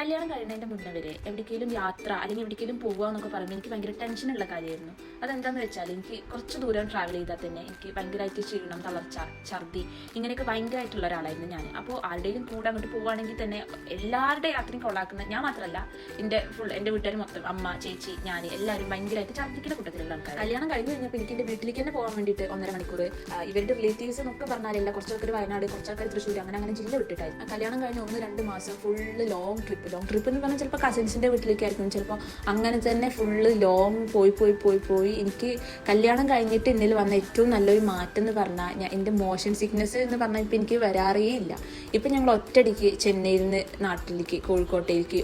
കല്യാണം കഴിയുന്നതിന്റെ മുന്നേ വരെ എവിടേക്കെങ്കിലും യാത്ര അല്ലെങ്കിൽ എവിടേക്കെങ്കിലും പോകുക എന്നൊക്കെ പറയുമ്പോൾ എനിക്ക് ഭയങ്കര ടെൻഷനുള്ള കാര്യമായിരുന്നു. അതെന്താന്ന് വെച്ചാൽ എനിക്ക് കുറച്ച് ദൂരം ട്രാവൽ ചെയ്താൽ തന്നെ എനിക്ക് ഭയങ്കരമായിട്ട് ക്ഷീണം തളർച്ച ഛർദി ഇങ്ങനെയൊക്കെ ഭയങ്കരമായിട്ടുള്ള ഒരാളായിരുന്നു ഞാൻ അപ്പോൾ ആരുടെയും കൂടെ അങ്ങോട്ട് പോവുകയാണെങ്കിൽ തന്നെ എല്ലാവരുടെ യാത്രയും കൊള്ളാക്കുന്ന ഞാൻ മാത്രമല്ല എന്റെ ഫുൾ എന്റെ വീട്ടുകാർ മൊത്തം അമ്മ ചേച്ചി ഞാൻ എല്ലാവരും ഭയങ്കരമായിട്ട് ഛർദിക്കുന്ന കൂട്ടത്തിലുള്ള ആൾക്കാർ കല്യാണം കഴിഞ്ഞ് കഴിഞ്ഞപ്പോൾ എനിക്ക് എന്റെ വീട്ടിലേക്ക് തന്നെ പോകാൻ വേണ്ടിയിട്ട് ഒന്നര മണിക്കൂർ ഇവരുടെ റിലേറ്റീവ്സ് എന്നൊക്കെ പറഞ്ഞാലില്ല കുറച്ച് ആൾക്കാർ വയനാട് കുറച്ച് ആൾക്കാർ തൃശ്ശൂർ അങ്ങനെ അങ്ങനെ ജില്ല വിട്ടിട്ടായിരുന്നു. കല്യാണം കഴിഞ്ഞ് ഒന്ന് രണ്ട് മാസം full long trip long trip എന്ന് പറഞ്ഞാൽ ചിലപ്പോൾ കസിൻസിന്റെ വീട്ടിലേക്കായിരിക്കും. ചിലപ്പോൾ അങ്ങനെ തന്നെ ഫുള്ള് ലോങ് പോയി പോയി പോയി പോയി. എനിക്ക് കല്യാണം കഴിഞ്ഞിട്ട് എന്നിൽ വന്ന ഏറ്റവും നല്ലൊരു മാറ്റം എന്ന് പറഞ്ഞാൽ ഞാൻ എന്റെ മോഷൻ സിക്നസ് എന്ന് പറഞ്ഞാൽ ഇപ്പം എനിക്ക് വരാറേ ഇല്ല. ഇപ്പം ഞങ്ങൾ ഒറ്റയടിക്ക് ചെന്നൈയിൽ നിന്ന് നാട്ടിലേക്ക് കോഴിക്കോട്ടേക്ക്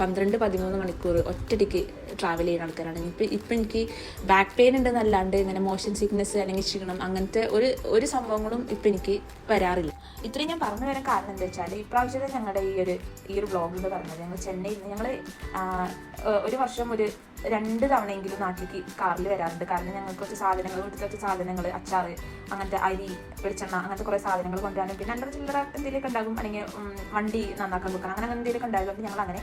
പന്ത്രണ്ട് പതിമൂന്ന് മണിക്കൂർ ഒറ്റടിക്ക് ട്രാവൽ ചെയ്യുന്ന ആൾക്കാരാണ്. ഇപ്പം ഇപ്പം എനിക്ക് ബാക്ക് പെയിൻ ഉണ്ടെന്നല്ലാണ്ട് ഇങ്ങനെ മോഷൻ സിക്നസ് അല്ലെങ്കിൽ ക്ഷീണം അങ്ങനത്തെ ഒരു ഒരു സംഭവങ്ങളും ഇപ്പം എനിക്ക് വരാറില്ല. ഇത്രയും ഞാൻ പറഞ്ഞു വരാൻ കാരണം എന്താ വെച്ചാൽ ഇപ്രാവശ്യത്തെ ഞങ്ങളുടെ ഈ ഒരു ഈ ഒരു വ്ളോഗിൽ പറഞ്ഞത്. ഞങ്ങൾ ചെന്നൈയിൽ നിന്ന് ഞങ്ങൾ ഒരു വർഷം ഒരു രണ്ട് തവണയെങ്കിലും നാട്ടിലേക്ക് കാറിൽ വരാറുണ്ട്. കാരണം ഞങ്ങൾക്ക് കുറച്ച് സാധനങ്ങൾ വീട്ടിൽ കുറച്ച് സാധനങ്ങൾ അച്ചാറ് അങ്ങനത്തെ അരി വെളിച്ചെണ്ണ അങ്ങനത്തെ കുറേ സാധനങ്ങൾ കൊണ്ടുവരാനും. പിന്നെ രണ്ടര ചില്ലറ എന്തെങ്കിലുമൊക്കെ ഉണ്ടാകും. അല്ലെങ്കിൽ വണ്ടി നന്നാക്കാൻ വെക്കണം അങ്ങനെ എന്തെങ്കിലുമൊക്കെ ഉണ്ടായതുകൊണ്ട് ഞങ്ങൾ അങ്ങനെ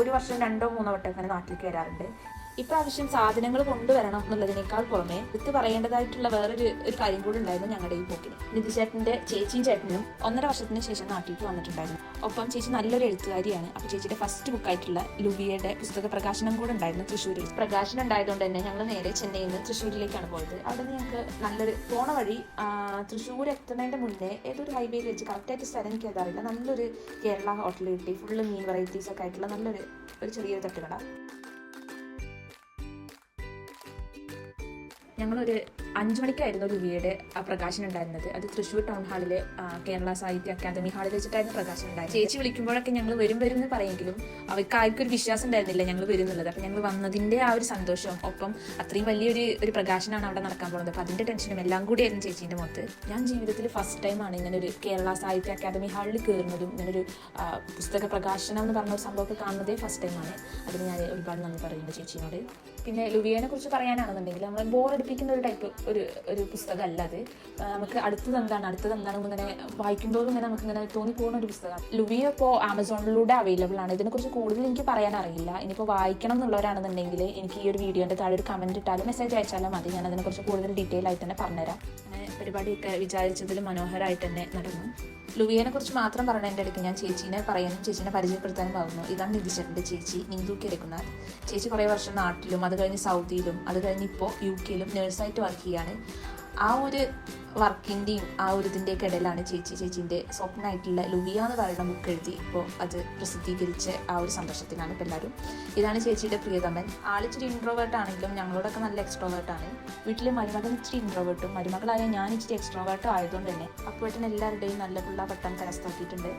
ഒരു വർഷം രണ്ടോ മൂന്നോ വട്ടം അങ്ങനെ നാട്ടിലേക്ക് വരാറുണ്ട്. ഇപ്രാവശ്യം സാധനങ്ങൾ കൊണ്ടുവരണം എന്നുള്ളതിനേക്കാൾ പുറമെ എടുത്ത് പറയേണ്ടതായിട്ടുള്ള വേറൊരു ഒരു കാര്യം കൂടി ഉണ്ടായിരുന്നു ഞങ്ങളുടെ ഈ പോക്കിന്. നിധിചേട്ടന്റെ ചേച്ചിയും ചേട്ടനും ഒന്നര വർഷത്തിന് ശേഷം നാട്ടിലേക്ക് വന്നിട്ടുണ്ടായിരുന്നു. ഒപ്പം ചേച്ചി നല്ലൊരു എഴുത്തുകാരിയാണ്. അപ്പൊ ചേച്ചിയുടെ ഫസ്റ്റ് ബുക്കായിട്ടുള്ള ലുബിയയുടെ പുസ്തക പ്രകാശനം കൂടെ ഉണ്ടായിരുന്നു തൃശ്ശൂരിൽ. പ്രകാശനം ഉണ്ടായതുകൊണ്ട് തന്നെ ഞങ്ങൾ നേരെ ചെന്നൈയിൽ നിന്ന് തൃശ്ശൂരിലേക്കാണ് പോയത്. അവിടെ നിന്ന് ഞങ്ങൾക്ക് നല്ലൊരു പോണ വഴി തൃശ്ശൂർ എത്തുന്നതിന്റെ മുന്നേ ഏതൊരു ഹൈവേയിൽ വെച്ച് കറക്റ്റായിട്ട് സ്ഥലം എനിക്ക് അതറിയില്ല നല്ലൊരു കേരള ഹോട്ടൽ കിട്ടി. ഫുള്ള് മീൻ വെറൈറ്റീസ് ഒക്കെ ആയിട്ടുള്ള നല്ലൊരു ഒരു ചെറിയൊരു തട്ടുകട. ഞങ്ങളൊരു അഞ്ചു മണിക്കായിരുന്നു ലുവിയുടെ പ്രകാശനം ഉണ്ടായിരുന്നത്. അത് തൃശ്ശൂർ ടൗൺ ഹാളിലെ കേരള സാഹിത്യ അക്കാദമി ഹാളിൽ വെച്ചിട്ടായിരുന്നു പ്രകാശനം ഉണ്ടായത് ചേച്ചി വിളിക്കുമ്പോഴൊക്കെ ഞങ്ങൾ വരും വരും എന്ന് പറയെങ്കിലും അവർക്ക് ആർക്കും ഒരു വിശ്വാസം ഉണ്ടായിരുന്നില്ല ഞങ്ങൾ വരുന്നുള്ളത്. അപ്പം ഞങ്ങൾ വന്നതിന്റെ ആ ഒരു സന്തോഷം ഒപ്പം അത്രയും വലിയൊരു ഒരു പ്രകാശനമാണ് അവിടെ നടക്കാൻ പോകുന്നത് അപ്പം അതിന്റെ ടെൻഷനും എല്ലാം കൂടി കൂടിയായിരുന്നു ചേച്ചീന്റെ മുഖത്ത്. ഞാൻ ജീവിതത്തിൽ ഫസ്റ്റ് ടൈമാണ് ഇങ്ങനെ ഒരു കേരള സാഹിത്യ അക്കാദമി ഹാളിൽ കയറുന്നതും ഇങ്ങനൊരു പുസ്തക പ്രകാശനം എന്ന് പറഞ്ഞ ഒരു സംഭവമൊക്കെ കാണുന്നതേ ഫസ്റ്റ് ടൈമാണ് അതിന് ഞാൻ ഒരുപാട് നന്ദി പറയുന്നുണ്ട് ചേച്ചിയോട് പിന്നെ ലുവിയനെ കുറിച്ച് പറയാനാണെന്നുണ്ടെങ്കിൽ നമ്മൾ ബോറടിപ്പിക്കുന്ന ഒരു ടൈപ്പ് ഒരു ഒരു പുസ്തകമല്ല അത്. നമുക്ക് അടുത്തത് എന്താണ്? അടുത്തത് എന്താണ്? ഇങ്ങനെ വായിക്കുമ്പോഴും ഇങ്ങനെ നമുക്ക് ഇങ്ങനെ തോന്നിപ്പോകുന്ന ഒരു പുസ്തകമാണ്. ലുവിയ ഇപ്പോൾ ആമസോണിലൂടെ അവൈലബിൾ ആണ്. ഇതിനെക്കുറിച്ച് കൂടുതൽ എനിക്ക് പറയാൻ അറിയില്ല. ഇനിയിപ്പോൾ വായിക്കണം എന്നുള്ളവരാണെന്നുണ്ടെങ്കിൽ എനിക്ക് ഈ ഒരു വീഡിയോന്റെ താഴെ ഒരു കമന്റ് ഇട്ടാലും മെസ്സേജ് അയച്ചാലും മതി. ഞാൻ അതിനെക്കുറിച്ച് കൂടുതൽ ഡീറ്റെയിൽ ആയിട്ട് തന്നെ പറഞ്ഞുതരാം. അങ്ങനെ പരിപാടിയൊക്കെ വിചാരിച്ചതിൽ മനോഹരമായിട്ട് തന്നെ നടന്നു. ലുവിയനെ കുറിച്ച് മാത്രം പറഞ്ഞ എന്റെ ഇടയ്ക്ക് ഞാൻ ചേച്ചീനെ പറയാനും ചേച്ചീനെ പരിചയപ്പെടുത്താനും ആവുന്നു. ഇതാണ് നിധിച്ചേട്ടന്റെ ചേച്ചി നിന്ദു കിടക്കുന്നത് ചേച്ചി കുറേ വർഷം നാട്ടിലും അത് കഴിഞ്ഞ് സൗദിയിലും അത് കഴിഞ്ഞ് ഇപ്പോൾ യു കെയിലും നേഴ്സായിട്ട് വർക്ക് ചെയ്യാണ്. ആ ഒരു വർക്കിന്റെയും ആ ഒരു ഇതിന്റെയൊക്കെ ഇടയിലാണ് ചേച്ചി. ചേച്ചീന്റെ സ്വപ്നമായിട്ടുള്ള ലുവിയ എന്ന് പറയുന്ന ബുക്ക് എഴുതി ഇപ്പോൾ അത് പ്രസിദ്ധീകരിച്ച ആ ഒരു സന്തോഷത്തിലാണ് ഇപ്പോൾ എല്ലാവരും. ഇതാണ് ചേച്ചിയുടെ പ്രിയതമൻ. ആളിച്ചിരി ഇൻട്രോവേർട്ട് ആണെങ്കിലും ഞങ്ങളോടൊക്കെ നല്ല എക്സ്ട്രോവേർട്ടാണ് വീട്ടിലെ മരുമകൻ ഇച്ചിരി ഇൻട്രോവേർട്ടും മരുമകളായ ഞാൻ ഇച്ചിരി എക്സ്ട്രോവേർട്ടും ആയതുകൊണ്ട് തന്നെ അപ്പോഴത്തേന് എല്ലാവരുടെയും നല്ല പിള്ള പട്ടം കരസ്ഥാക്കിയിട്ടുണ്ട്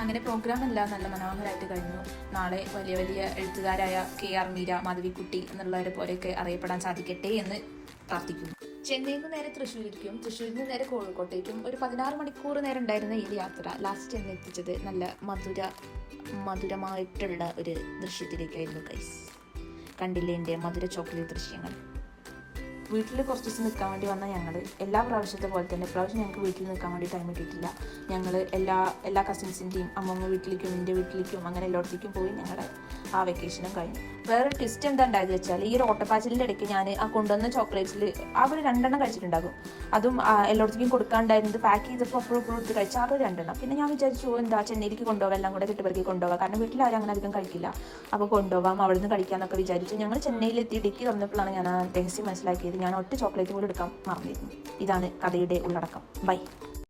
അങ്ങനെ പ്രോഗ്രാം എല്ലാം നല്ല മനോഹരമായിട്ട് കഴിഞ്ഞു. നാളെ വലിയ വലിയ എഴുത്തുകാരായ കെ ആർ മീര മാധവിക്കുട്ടി എന്നുള്ളവരെ പോലെയൊക്കെ അറിയപ്പെടാൻ സാധിക്കട്ടെ എന്ന് പ്രാർത്ഥിക്കുന്നു. ചെന്നൈയിൽ നിന്ന് നേരെ തൃശ്ശൂരിലേക്കും തൃശ്ശൂരിൽ നിന്ന് നേരെ കോഴിക്കോട്ടേക്കും. ഒരു പതിനാറ് മണിക്കൂർ നേരം ഉണ്ടായിരുന്ന ഈ യാത്ര ലാസ്റ്റ് എന്നെ എത്തിച്ചത് നല്ല മധുര മധുരമായിട്ടുള്ള ഒരു ദൃശ്യത്തിലേക്കായിരുന്നു കൈസ് കണ്ടില്ലേ എന്റെ മധുര ചോക്ലേറ്റ് ദൃശ്യങ്ങൾ? വീട്ടിൽ കുറച്ച് ദിവസം നിൽക്കാൻ വേണ്ടി വന്ന ഞങ്ങൾ എല്ലാ പ്രാവശ്യത്തെ പോലെ തന്നെ പ്രാവശ്യം ഞങ്ങൾക്ക് വീട്ടിൽ നിൽക്കാൻ വേണ്ടി ടൈം കിട്ടിയിട്ടില്ല. ഞങ്ങൾ എല്ലാ എല്ലാ കസിൻസിന്റെയും അമ്മമ്മ വീട്ടിലേക്കും എന്റെ വീട്ടിലേക്കും അങ്ങനെ എല്ലായിടത്തേക്കും പോയി ഞങ്ങളുടെ ആ വെക്കേഷനും കഴിഞ്ഞു. വേറെ ട്വിസ്റ്റ് എന്താ ഉണ്ടായത് വെച്ചാൽ ഈ ഒരു ഓട്ടപ്പാച്ചിലിന്റെ ഇടയ്ക്ക് ഞാൻ ആ കൊണ്ടുവന്ന ചോക്ലേറ്റ്സിൽ ആ ഒരു രണ്ടെണ്ണം കഴിച്ചിട്ടുണ്ടാകും. അതും ആ, എല്ലായിടത്തേക്കും കൊടുക്കാണ്ടായിരുന്നത് പാക്ക് ചെയ്തപ്പോൾ അപ്പോഴും അപ്പോഴും എടുത്ത് കഴിച്ചാൽ ഒരു രണ്ടെണ്ണം. പിന്നെ ഞാൻ വിചാരിച്ചു "ഓ, എന്താ ചെന്നൈയിലേക്ക് കൊണ്ടുപോകാം എല്ലാം കൂടെ കെട്ടുപെറുക്കി കൊണ്ടുപോകാം. കാരണം വീട്ടിൽ ആരും അങ്ങനെ അധികം കഴിക്കില്ല. അപ്പോൾ കൊണ്ടുപോകാം അവിടെ നിന്ന് കഴിക്കാമെന്നൊക്കെ വിചാരിച്ചു. ഞങ്ങൾ ചെന്നൈയിലെത്തി ഇടുക്കി തന്നപ്പോഴാണ് ഞാൻ ആ രഹസ്യം മനസ്സിലാക്കിയത്. ഞാൻ ഒറ്റ ചോക്ലേറ്റ് പോലും എടുക്കാൻ മറന്നിരുന്നു. ഇതാണ് കഥയുടെ ഉള്ളടക്കം. ബൈ